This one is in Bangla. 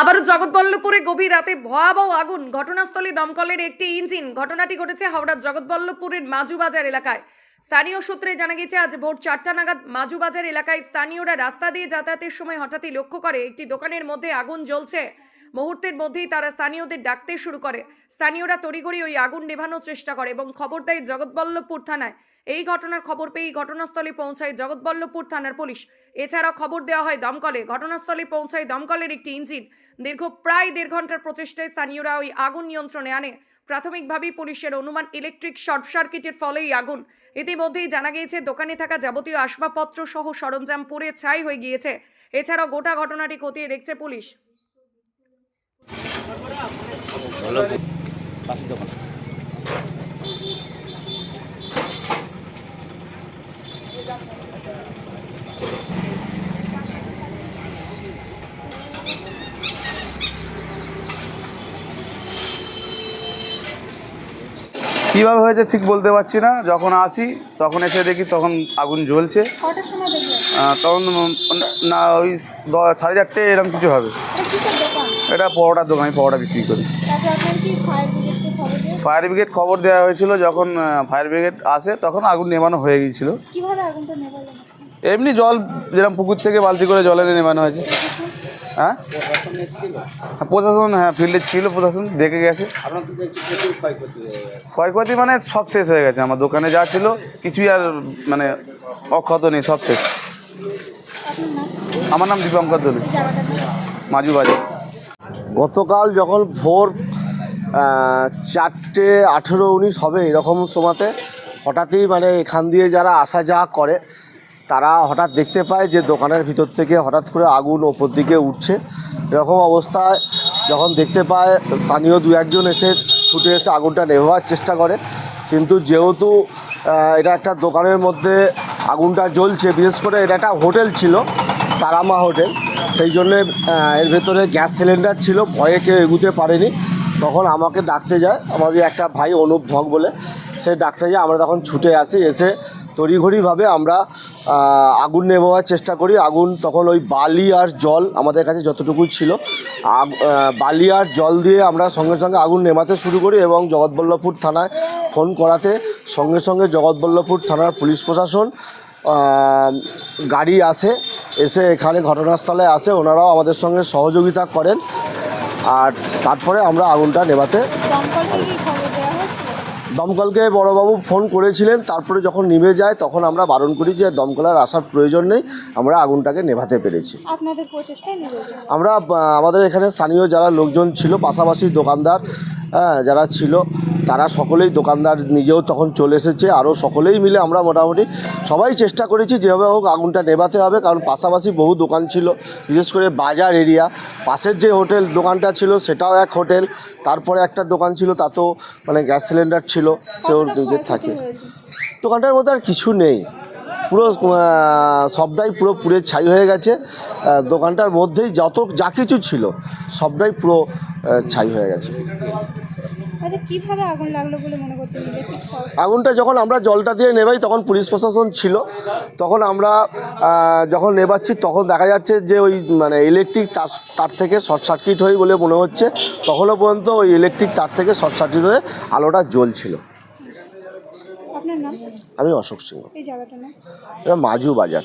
আবারও জগৎবল্লভপুরে গভীর রাতে ভয়াবহ আগুন। ঘটনাস্থলে দমকলের একটি ইঞ্জিন। ঘটনাটি ঘটেছে হাওড়ার জগৎবল্লভপুরের মাজুবাজার এলাকায়। স্থানীয় সূত্রে জানা গেছে, আজ ভোর চারটা নাগাদ মাজুবাজার এলাকায় স্থানীয়রা রাস্তা দিয়ে যাতায়াতের সময় হঠাৎই লক্ষ্য করে একটি দোকানের মধ্যে আগুন জ্বলছে। মুহূর্তের মধ্যেই তারা স্থানীয়দের ডাকতে শুরু করে। স্থানীয়রা তড়িঘড়ি ওই আগুন নেভানোর চেষ্টা করে এবং খবর দেয় জগৎবল্লভপুর থানায়। এই ঘটনার খবর পেয়েই ঘটনাস্থলে পৌঁছায় জগৎবল্লভপুর থানার পুলিশ। এছাড়াও খবর দেওয়া হয় দমকলে। ঘটনাস্থলে পৌঁছায় দমকলের একটি ইঞ্জিন। দীর্ঘ প্রায় দেড় ঘণ্টার প্রচেষ্টায় স্থানীয়রা ওই আগুন নিয়ন্ত্রণে আনে। প্রাথমিকভাবেই পুলিশের অনুমান ইলেকট্রিক শর্ট সার্কিটের ফলেই আগুন। ইতিমধ্যেই জানা গিয়েছে, দোকানে থাকা যাবতীয় আসবাবপত্র সহ সরঞ্জাম পুড়ে ছাই হয়ে গিয়েছে। এছাড়াও গোটা ঘটনাটি খতিয়ে দেখছে পুলিশ। ভালো পাঁচ কীভাবে হয়েছে ঠিক বলতে পারছি না। যখন আসি তখন এসে দেখি তখন আগুন জ্বলছে। তখন না ওই সাড়ে চারটে এরকম কিছু হবে। এটা পরোটার দোকান আমি পরোটা বিক্রি করি। ফায়ার ব্রিগেড খবর দেওয়া হয়েছিল যখন ফায়ার ব্রিগেড আসে তখন আগুন নেমানো হয়ে গিয়েছিল। এমনি জল যেরকম পুকুর থেকে বালতি করে জল এনে নেমানো হয়েছে। হ্যাঁ? প্রশাসন হ্যাঁ ফিল্ডে ছিল প্রশাসন দেখে গেছে। ক্ষয়ক্ষতি মানে সব শেষ হয়ে গেছে। আমার দোকানে যা ছিল কিছুই আর মানে অক্ষত নেই সব শেষ। আমার নাম দীপঙ্কর দলু। মাজু গতকাল যখন ভোর চারটে আঠেরো উনিশ হবে এরকম সময়তে, হঠাৎই মানে এখান দিয়ে যারা আসা যাওয়া করে, তারা হঠাৎ দেখতে পায় যে দোকানের ভিতর থেকে হঠাৎ করে আগুন ওপর দিকে উঠছে। এরকম অবস্থায় যখন দেখতে পায়, স্থানীয় দু একজন এসে ছুটে এসে আগুনটা নেভাবার চেষ্টা করে। কিন্তু যেহেতু এটা একটা দোকানের মধ্যে আগুনটা জ্বলছে, বিশেষ করে এটা একটা হোটেল ছিল, তারামা হোটেল সেই জন্যে এর ভেতরে গ্যাস সিলিন্ডার ছিল, ভয়ে কেউ এগুতে পারেনি। তখন আমাকে ডাকতে যায়, আমাদের একটা ভাই অনুপ ভগ বলে, সে ডাকতে যায়, আমরা তখন ছুটে আসি, এসে তড়িঘড়িভাবে আমরা আগুন নেভাবার চেষ্টা করি। আগুন তখন ওই বালি আর জল আমাদের কাছে যতটুকু ছিল বালি আর জল দিয়ে আমরা সঙ্গে সঙ্গে আগুন নেমাতে শুরু করি এবং জগৎবল্লভপুর থানায় ফোন করাতে, সঙ্গে সঙ্গে জগৎবল্লভপুর থানার পুলিশ প্রশাসন গাড়ি আসে এসে এখানে ঘটনাস্থলে আসে ওনারাও আমাদের সঙ্গে সহযোগিতা করেন। আর তারপরে আমরা আগুনটা নেভাতে দমকলকে বড়বাবু ফোন করেছিলেন তারপরে যখন নিভে যায় তখন আমরা বারণ করি যে দমকলের আসার প্রয়োজন নেই আমরা আগুনটাকে নেভাতে পেরেছি। আমরা আমাদের এখানে স্থানীয় যারা লোকজন ছিল পাশাপাশি দোকানদার যারা ছিল তারা সকলেই দোকানদার নিজেও তখন চলে এসেছে। আরও সকলেই মিলে আমরা মোটামুটি সবাই চেষ্টা করেছি যেভাবে হোক আগুনটা নেভাতে হবে। কারণ পাশাপাশি বহু দোকান ছিল বিশেষ করে বাজার এরিয়া। পাশের যে হোটেল দোকানটা ছিল সেটাও এক হোটেল। তারপরে একটা দোকান ছিল তাতেও মানে গ্যাস সিলিন্ডার ছিল সেও নিজের থাকে। দোকানটার মধ্যে আর কিছু নেই। পুরো সবটাই পুরো পুড়ে ছাই হয়ে গেছে। দোকানটার মধ্যেই যত যা কিছু ছিল সবটাই পুরো ছাই হয়ে গেছে। আচ্ছা আগুনটা যখন আমরা জলটা দিয়ে নেবাই তখন পুলিশ প্রশাসন ছিল। তখন আমরা যখন নেবাচ্ছি তখন দেখা যাচ্ছে যে ওই মানে ইলেকট্রিক তার তার থেকে শর্ট সার্কিট হয়ে বলে মনে হচ্ছে। তখনও পর্যন্ত ওই ইলেকট্রিক তার থেকে শর্ট সার্কিট হয়ে আলোটা জ্বলছিল। নাম? আমি অশোক সিংহ। এই জায়গাটার নাম? এটা মাজু বাজার।